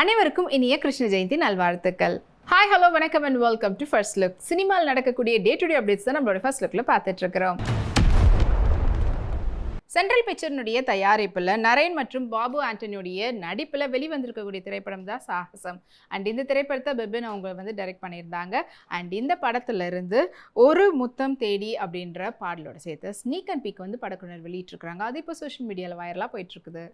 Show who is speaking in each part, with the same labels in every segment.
Speaker 1: அனைவருக்கும் இனிய கிருஷ்ண ஜெயந்தி நல்வாழ்த்துக்கள். ஹாய் ஹலோ வணக்கம் and welcome to first look சினிமாவில் நடக்கக்கூடிய டே டு டே அப்டேட்ஸ் தான் நம்மளோட ஃபர்ஸ்ட் லுக்கில் பார்த்துட்டு இருக்கிறோம் சென்ட்ரல் பிக்சர்னுடைய தயாரிப்பில் நரேன் மற்றும் பாபு ஆண்டனியுடைய நடிப்பில் வெளிவந்திருக்கக்கூடிய திரைப்படம் தான் சாகசம். அண்ட் இந்த திரைப்படத்தை பிபின் அவங்க வந்து டைரக்ட் பண்ணியிருந்தாங்க. அண்ட் இந்த படத்துல இருந்து ஒரு முத்தம் தேடி அப்படின்ற பாடலோட சேர்த்து ஸ்னீக் அண்ட் பீக் வந்து படக்குனர் வெளியிட்டிருக்காங்க அது இப்போ சோஷியல் மீடியாவில் வைரலாக போயிட்டுருக்குது.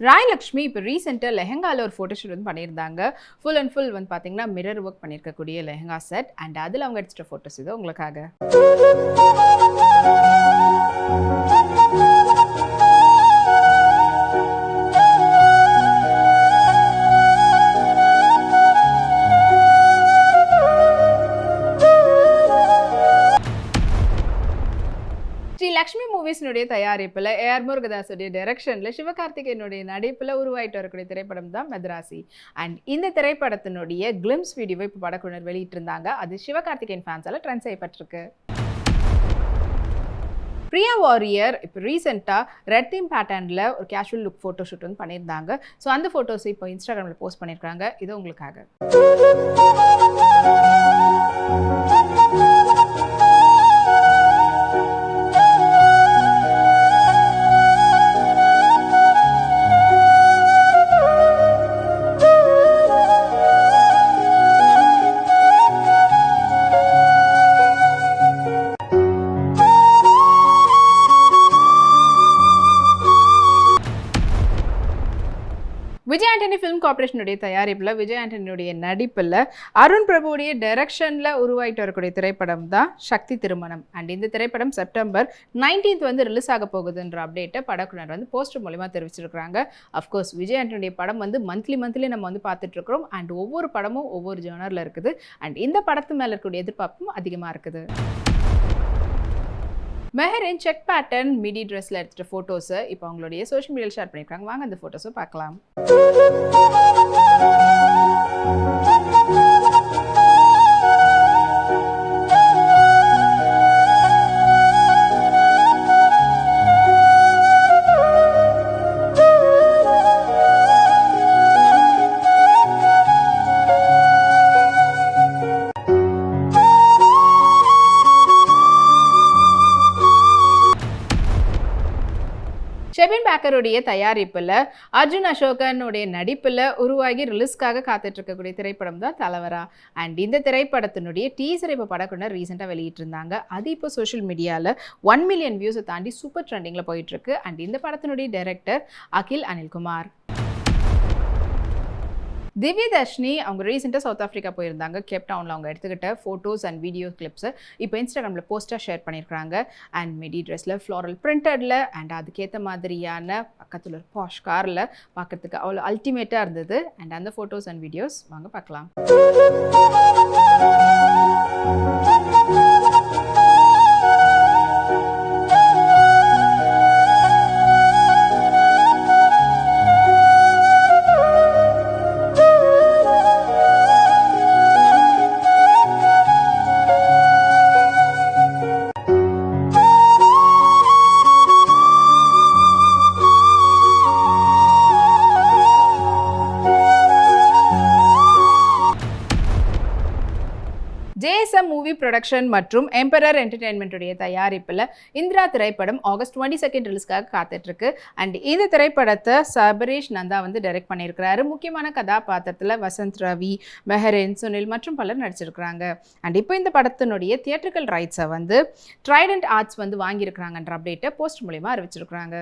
Speaker 1: ராயலக்ஷ்மி இப்போ ரீசெண்டாக லெஹங்காவில் ஒரு ஃபோட்டோஷூட் வந்து பண்ணியிருந்தாங்க. ஃபுல் அண்ட் ஃபுல் வந்து பார்த்தீங்கன்னா மிரர் ஒர்க் பண்ணியிருக்கக்கூடிய லெஹங்கா செட் அண்ட் அதில் அவங்க எடுத்துகிட்ட ஃபோட்டோஸ் இது உங்களுக்காக. லக்ஷ்மி மூவிஸ்னுடைய தயாரிப்பில் ஏஆர் முருகதாஸுடைய டைரக்ஷனில் சிவகார்த்திகேயனுடைய நடிப்பில் உருவாயிட்டு வரக்கூடிய திரைப்படம் தான் மெத்ராசி. அண்ட் இந்த திரைப்படத்தினுடைய கிளிம்ஸ் வீடியோவை இப்போ படக்குழுவினர் வெளியிட்டிருந்தாங்க. அது சிவகார்த்திகேயன் ஃபேன்ஸால் ட்ரெண்ட் செய்யப்பட்டிருக்கு. பிரியா வாரியர் இப்போ ரீசெண்டாக ரெட் தீம் பேட்டர்னில் ஒரு கேஷுவல் லுக் ஃபோட்டோ ஷூட் வந்து பண்ணியிருந்தாங்க. ஸோ அந்த ஃபோட்டோஸ் இப்போ இன்ஸ்டாகிராமில் போஸ்ட் பண்ணியிருக்காங்க. இது உங்களுக்காக. கார்பரேஷனுடைய தயாரிப்பில் விஜய் ஆண்டனியுடைய நடிப்பில் அருண் பிரபுவுடைய டைரக்ஷனில் உருவாகிட்டு வரக்கூடிய திரைப்படம் தான் சக்தி திருமணம். அண்ட் இந்த திரைப்படம் செப்டம்பர் 19th வந்து ரிலீஸ் ஆக போகுதுன்ற அப்டேட்டை படக்குனர் வந்து போஸ்டர் மூலிமா தெரிவிச்சிருக்காங்க அஃப்கோர்ஸ் விஜய் ஆண்டனியுடைய படம் வந்து மந்த்லி மந்த்லி நம்ம வந்து பார்த்துட்ருக்குறோம் அண்ட் ஒவ்வொரு படமும் ஒவ்வொரு ஜேர்னரில் இருக்குது. அண்ட் இந்த படத்து மேலே இருக்கக்கூடிய எதிர்பார்ப்பும் அதிகமாக இருக்குது. மெஹரின் செக் பேட்டர்ன் மிடி ட்ரெஸ்ஸில் எடுத்துகிட்ட ஃபோட்டோஸை இப்போ அவங்களுடைய சோஷியல் மீடியாவில் ஷேர் பண்ணியிருக்காங்க வாங்க அந்த ஃபோட்டோஸை பார்க்கலாம். ஷெபின் பேக்கருடைய தயாரிப்பில் அர்ஜுன் அசோகனுடைய நடிப்பில் உருவாகி ரிலீஸ்க்காக காத்துட்டு இருக்கக்கூடிய திரைப்படம் தான் தலைவரா. அண்ட் இந்த திரைப்படத்தினுடைய டீசர் இப்போ படக்குனர் ரீசெண்டாக வெளியிட்டிருந்தாங்க. அது இப்போ சோஷியல் மீடியாவில் ஒன் மில்லியன் வியூஸை தாண்டி சூப்பர் ட்ரெண்டிங்கில் போயிட்டுருக்கு அண்ட் இந்த படத்தினுடைய டைரக்டர் அகில் அனில்குமார். திவ்ய தர்ஷினி அவங்க ரீசெண்டாக சவுத் ஆஃப்ரிக்கா போயிருந்தாங்க. கேப் டவுனில் அவங்க எடுத்துக்கிட்ட ஃபோட்டோஸ் அண்ட் வீடியோ கிளிப்ஸு இப்போ இன்ஸ்டாகிராமில் போஸ்ட்டாக ஷேர் பண்ணியிருக்காங்க அண்ட் மெடி ட்ரெஸ்ஸில் ஃப்ளாரல் பிரிண்டடில் அண்ட் அதுக்கேற்ற மாதிரியான பக்கத்தில் ஒரு பாஷ் காரில் பார்க்கறதுக்கு அவ்வளோ அல்டிமேட்டாக இருந்தது. அண்ட் அந்த ஃபோட்டோஸ் அண்ட் வீடியோஸ் வாங்க பார்க்கலாம். ப்ரொடக்ஷன் மற்றும் எம்பரர் என்டர்டெயின்மெண்ட்டுடைய தயாரிப்பில் இந்திரா திரைப்படம் ஆகஸ்ட் டுவெண்ட்டி செகண்ட் ரிலீஸ்க்காக காத்துட்ருக்கு. அண்ட் இந்த திரைப்படத்தை சபரீஷ் நந்தா வந்து டைரக்ட் பண்ணியிருக்கிறாரு. முக்கியமான கதாபாத்திரத்தில் வசந்த் ரவி மெஹரின் சுனில் மற்றும் பலர் நடிச்சிருக்கிறாங்க. அண்ட் இப்போ இந்த படத்தினுடைய தியேட்டர்கள் ரைட்ஸை வந்து ட்ரைடன்ட் ஆர்ட்ஸ் வந்து வாங்கியிருக்கிறாங்கன்ற அப்டேட்டை போஸ்ட் மூலிமா அறிவிச்சிருக்கிறாங்க.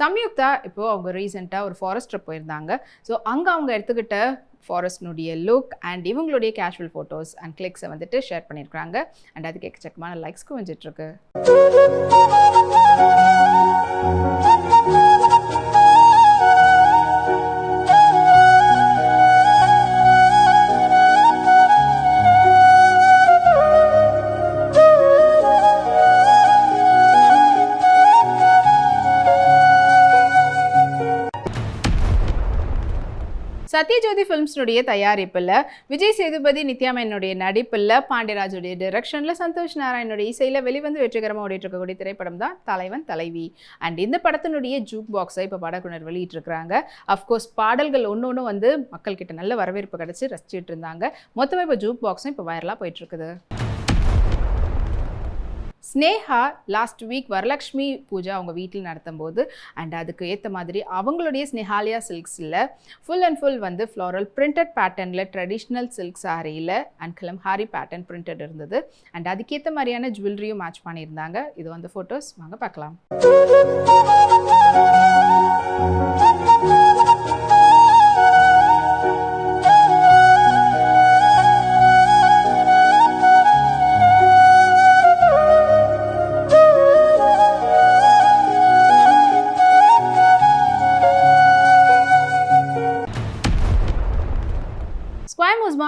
Speaker 1: சம்யுக்தா இப்போது அவங்க ரீசெண்டாக ஒரு ஃபாரஸ்ட் ட்ரிப் போயிருந்தாங்க. ஸோ அங்கே அவங்க எடுத்துக்கிட்ட ஃபாரஸ்ட்னுடைய லுக் அண்ட் இவங்களுடைய கேஷுவல் ஃபோட்டோஸ் அண்ட் கிளிக்ஸை வந்துட்டு ஷேர் பண்ணியிருக்காங்க அண்ட் அதுக்கு எக்கச்சக்கமான லைக்ஸ்க்கு வந்துட்டுருக்கு. சத்யஜோதி ஃபிலிம்ஸ்னுடைய தயாரிப்பில் விஜய் சேதுபதி நித்யாமேனுடைய நடிப்பில் பாண்டியராஜுடைய டிரெக்ஷனில் சந்தோஷ் நாராயணுடைய இசையில் வெளிவந்து வெற்றிகரமாக ஓடிட்டு இருக்கக்கூடிய திரைப்படம் தான் தலைவன் தலைவி. அண்ட் இந்த படத்தினுடைய ஜூக் பாக்ஸை இப்போ படக்குனர் வெளியிட்டிருக்கிறாங்க. அஃப்கோர்ஸ் பாடல்கள் ஒன்று ஒன்று வந்து மக்கள்கிட்ட நல்ல வரவேற்பு கிடச்சி ரசிச்சுட்டு இருந்தாங்க. மொத்தமாக இப்போ ஜூக் பாக்ஸும் இப்போ வைரலாக போயிட்டு இருக்குது ஸ்னேஹா லாஸ்ட் வீக் வரலக்ஷ்மி பூஜா அவங்க வீட்டில் நடத்தும்போது அண்ட் அதுக்கு ஏற்ற மாதிரி அவங்களுடைய ஸ்னேஹாலியா சில்க்ஸில் ஃபுல் அண்ட் ஃபுல் வந்து ஃப்ளோரல் பிரிண்டட் பேட்டர்னில் ட்ரெடிஷ்னல் சில்க் சாரியில் அண்ட் கிளம்ஹாரி பேட்டர்ன் பிரிண்டட் இருந்தது. அண்ட் அதுக்கேற்ற மாதிரியான ஜுவல்லரியும் மேட்ச் பண்ணியிருந்தாங்க. இது வந்து ஃபோட்டோஸ் வாங்க பார்க்கலாம்.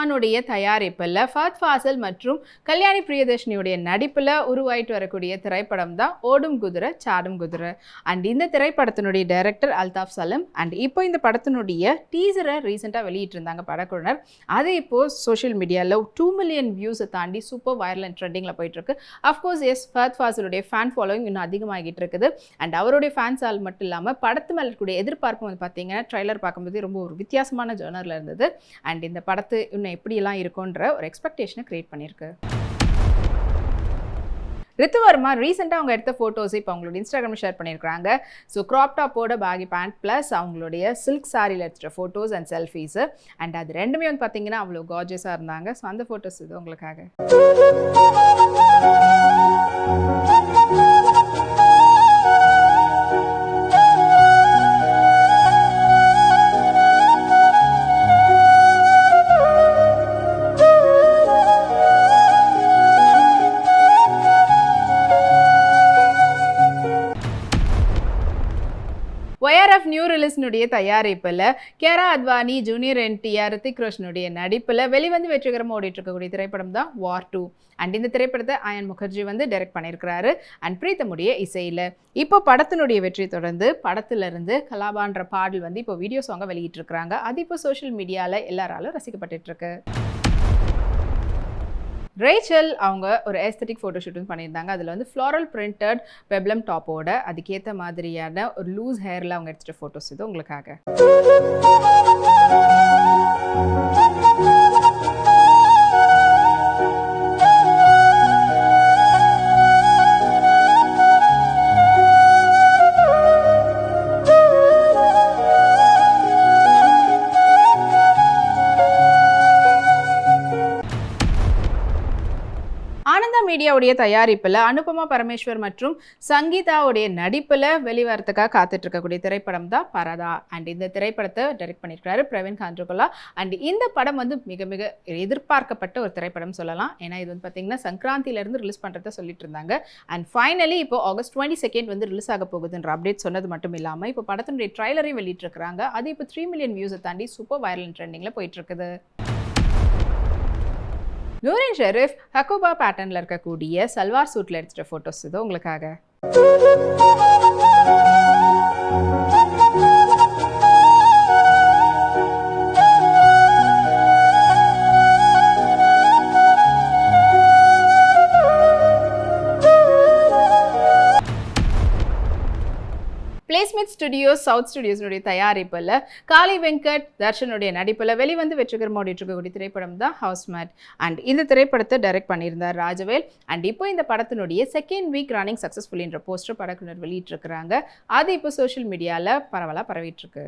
Speaker 1: ரஹ்மானுடைய தயாரிப்பில் ஃபத் ஃபாசல் மற்றும் கல்யாணி பிரியதர்ஷினியுடைய நடிப்பில் உருவாயிட்டு வரக்கூடிய திரைப்படம் தான் ஓடும் குதிரை சாடும் குதிரை. அண்ட் இந்த திரைப்படத்தினுடைய டைரக்டர் அல்தாஃப் சலம் அண்ட் இப்போ இந்த படத்தினுடைய டீசரை ரீசெண்டாக வெளியிட்டிருந்தாங்க படக்குழுனர் அது இப்போது சோஷியல் மீடியாவில் டூ மில்லியன் வியூஸை தாண்டி சூப்பர் வைரல் அண்ட் ட்ரெண்டிங்கில் போயிட்டுருக்கு அஃப்கோர்ஸ் எஸ் ஃபத் ஃபாசலுடைய ஃபேன் ஃபாலோவிங் இன்னும் அதிகமாகிட்டு இருக்குது. அண்ட் அவருடைய ஃபேன்ஸ் ஆல் மட்டும் இல்லாமல் படத்து மேலே இருக்கக்கூடிய எதிர்பார்ப்பு வந்து பார்த்தீங்கன்னா ட்ரைலர் பார்க்கும்போது ரொம்ப ஒரு வித்தியாசமான ஜேர்னரில் இருந்தது. அண்ட் இந்த படத்து இன்னும் எப்படியெல்லாம் இருக்குன்ற ஒரு எக்ஸ்பெக்டேஷனை க்ரியேட் பண்ணியிருக்கு. ரித்துவர்மா ரீசெண்டாக அவங்க எடுத்த ஃபோட்டோஸ் இப்போ அவங்களோட இன்ஸ்டாகிராம் ஷேர் பண்ணியிருக்காங்க ஸோ க்ராப் டாப்போட பேகி பேண்ட் ப்ளஸ் அவங்களுடைய சில்க் சாரியில் எடுத்துகிட்ட ஃபோட்டோஸ் அண்ட் செல்ஃபீஸு அண்ட் அது ரெண்டுமே வந்து பார்த்தீங்கன்னா அவ்வளோ கார்ஜஸாக இருந்தாங்க. ஸோ அந்த ஃபோட்டோஸ் இது உங்களுக்காக. ஒயர்எஃப் நியூ ரிலீஸ்னுடைய தயாரிப்பில் கேரா அத்வானி ஜூனியர் என்டிஆர் ரித்திக் ரோஷனுடைய நடிப்பில் வெளிவந்து வெற்றிகரமாக ஓடிட்டு இருக்கக்கூடிய திரைப்படம் தான் வார் டூ அண்ட் இந்த திரைப்படத்தை அயன் முகர்ஜி வந்து டைரக்ட் பண்ணியிருக்கிறாரு. அண்ட் பிரீத்தமுடைய இசையில். இப்போ படத்தினுடைய வெற்றி தொடர்ந்து படத்திலிருந்து கலாபான்ற பாடல் வந்து இப்போ வீடியோ சாங்கை வெளியிட்டிருக்கிறாங்க. அது இப்போ சோஷியல் மீடியாவில் எல்லாராலும் ரசிக்கப்பட்டுருக்கு இருக்கு ரேச்சல் அவங்க ஒரு ஏஸ்தட்டிக் ஃபோட்டோ ஷூட்டும் பண்ணியிருந்தாங்க. அதில் வந்து ஃப்ளாரல் பிரிண்டட் பெப்ளம் டாப்போட அதுக்கேற்ற மாதிரியான ஒரு லூஸ் ஹேரில் அவங்க எடுத்துகிட்ட ஃபோட்டோஸ் இது உங்களுக்காக. ஆனந்தா மீடியாவுடைய தயாரிப்பில் அனுபமா பரமேஸ்வர் மற்றும் சங்கீதாவுடைய நடிப்பில் வெளிவரத்துக்காக காத்துட்டு இருக்கக்கூடிய திரைப்படம் தான் பரதா. அண்ட் இந்த திரைப்படத்தை டைரக்ட் பண்ணியிருக்காரு பிரவீன் காண்ட்ருகுலா அண்ட் இந்த படம் வந்து மிக மிக எதிர்பார்க்கப்பட்ட ஒரு திரைப்படம் சொல்லலாம். ஏன்னா இது வந்து பார்த்தீங்கன்னா சங்கராந்தியிலேருந்து ரிலீஸ் பண்ணுறத சொல்லிட்டு இருந்தாங்க. அண்ட் ஃபைனலி இப்போ ஆகஸ்ட் டுவெண்ட்டி செகண்ட் வந்து ரிலீஸ் ஆக போகுதுன்ற அப்டேட் சொன்னது மட்டும் இல்லாமல் இப்போ படத்தினுடைய ட்ரைலரையும் வெளியிட்டிருக்கிறாங்க. அது இப்போ த்ரீ மில்லியன் வியூஸை தாண்டி சூப்பர் வைரல் ட்ரெண்டிங்கில் போயிட்டு இருக்குது நூரின் ஷெரீஃப் ஹக்கோபா பேட்டர்னில் இருக்கக்கூடிய சல்வார் சூட்டில் எடுத்துகிட்ட ஃபோட்டோஸ் இது உங்களுக்காக. ஸ்டுடியோஸ் சவுத் ஸ்டுடியோஸுடைய தயாரிப்பில் காளி வெங்கட் தர்ஷனுடைய நடிப்பில் வெளிவந்து வெற்றிகரமாக இருக்கக்கூடிய திரைப்படம் தான் ஹவுஸ் மேட் அண்ட் இந்த திரைப்படத்தை டைரக்ட் பண்ணியிருந்தார் ராஜவேல். அண்ட் இப்போ இந்த படத்தினுடைய செகண்ட் வீக் ரன்னிங் சக்ஸஸ்ஃபுல்ன்ற போஸ்டர் படக்குனர் வெளியிட்டிருக்கிறாங்க. அது இப்போ சோஷியல் மீடியாவில் பரவலாக பரவிட்டுருக்கு.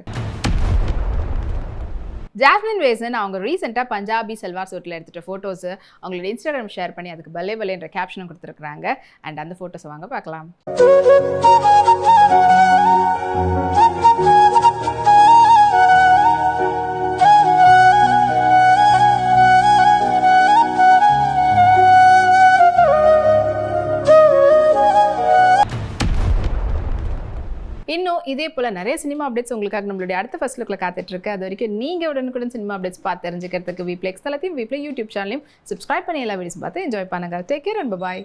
Speaker 1: ஜாஸ்மின் வேசன் அவங்க ரீசெண்டாக பஞ்சாபி செல்வார் சூட்டில் எடுத்துகிட்ட ஃபோட்டோஸு அவங்களோட இன்ஸ்டாகிராம் ஷேர் பண்ணி அதுக்கு பல்லே பல்லேன்ற கேப்ஷனும் கொடுத்துருக்குறாங்க. அண்ட் அந்த ஃபோட்டோஸை வாங்க பார்க்கலாம். இன்னும் இதே போல் நிறைய சினிமா அப்டேட்ஸ் உங்களுக்காக நம்மளுடைய அடுத்த ஃபர்ஸ்ட் லுக்கில் காத்துட்ருக்கு. அது வரைக்கும் நீங்கள் உடனுக்குடன் சினிமா அப்டேட்ஸ் பார்த்து தெரிஞ்சுக்கிறதுக்கு வீப்ளே எக்ஸ் தளத்தையும் வீப்ளே யூடியூப் சேனலையும் சப்ஸ்கிரைப் பண்ணி எல்லா வீடியோஸ் பார்த்து என்ஜாய் பண்ணுங்க. Take care and bye